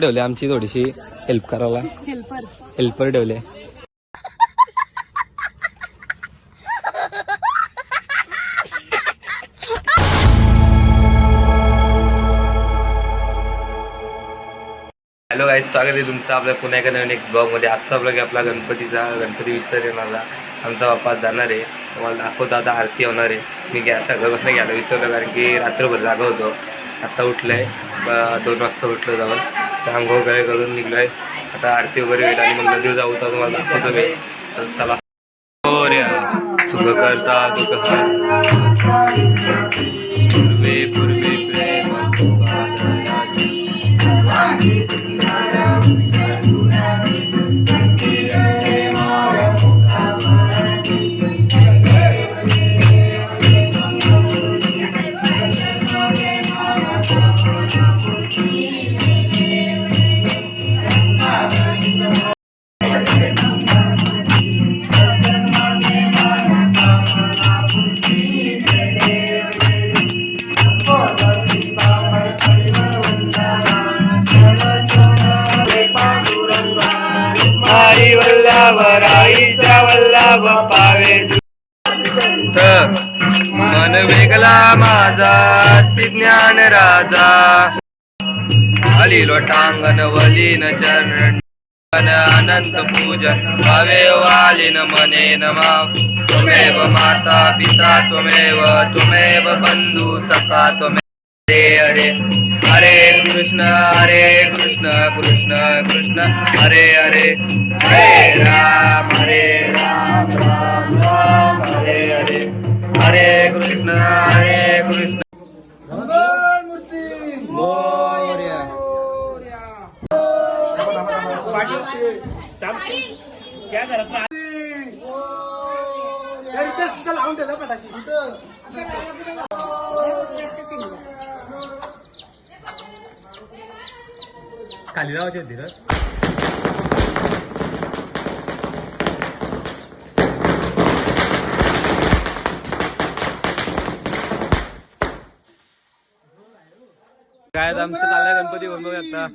ठेवले आमची थोडीशी. हेल्प करायला. हेल्पर हेल्पर ठेवले. हॅलो गाईज स्वागत आहे तुमचं आपल्या पुन्हा एका नवीन एक ब्लॉगमध्ये आजचा ब्लॉग आहे आपला गणपतीचा. गणपती विसर्जनाला आमचा बाप्पा जाणार आहे. तुम्हाला दाखवतो आता आरती होणार आहे. मी गॅस सकाळपासून घ्यायला विसरलो कारण की रात्रभर जागा होतो. आत्ता उठलं आहे दोन वाजता उठलो जाऊन. तर आंघोळ वगैरे करून निघलो आहे आता आरती वगैरे होईल आणि मग नदीवर जाऊ तर तुम्हाला दाखवतो मी. तर चला. हो सुख करता दुःख पूर्वे पूर्वे प्रेम मन वेगला माझा ज्ञान राजा. अली लोटांगण वलीन चरण अनंत पूजन. भावे वालिन मने नमा. तुमेव माता पिता त्वमेव त्वमेव बंधू सखा त्वमेव हरे हरे हरे कृष्ण हरे कृष्ण कृष्ण कृष्ण. हरे हरे हरे राम हरे राम राम. खाली लावायची होती ना काय आमचं चाललंय गणपती बरोबर आता.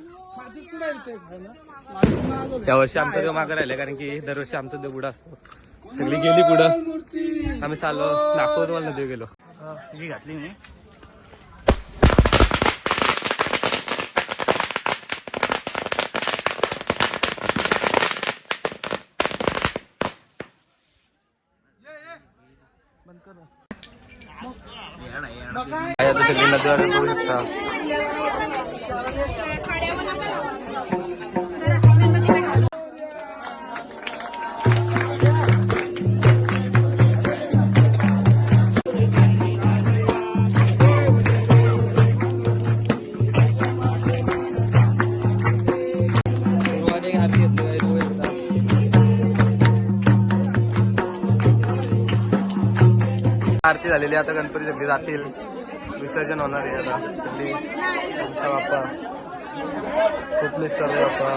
यावर्षी आमचा देव मागे राहिलाय कारण की दरवर्षी आमचा देव पुढं असतो. सगळी गेली पुढं. आम्ही चाललो नागपूर तुम्हाला देव गेलो. घातली मी. सगळी शकता आरती झालेली आता गणपती सगळी जातील. विसर्जन होणार आहे आता. सगळी बाप्पा. खूप मिस आता?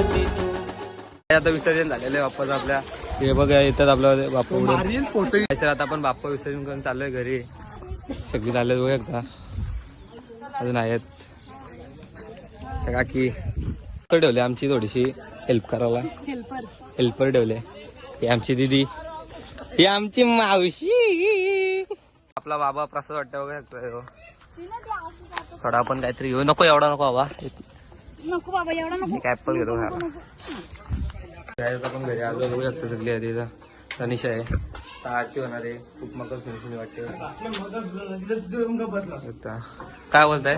आता विसर्जन झालेलं आहे बाप्पाचं आपल्या. हे बघा येतात आपला बाप्पा उडून. सर आता आपण बाप्पा विसर्जन करून चाललोय घरी. सगळी चालले बघा एकदा. अजून आहेत. काकी. ठेवले आमची थोडीशी. हेल्प करायला. हेल्पर. हेल्पर ठेवले. ही आमची दिदी. ही आमची मावशी. आपला बाबा प्रसाद वाटतं बघा. थोडा आपण काहीतरी घेऊ. नको एवढा नको बाबा. नको बाबा एवढा नको. एक ऍपल घेतो खायला काय आपण घरी आलो बघू शकतो सगळी आहे तिथं तनिषा आहे. आता आरती होणार आहे. खूप मकर सुनसुनी वाटते. आता. काय बोलताय?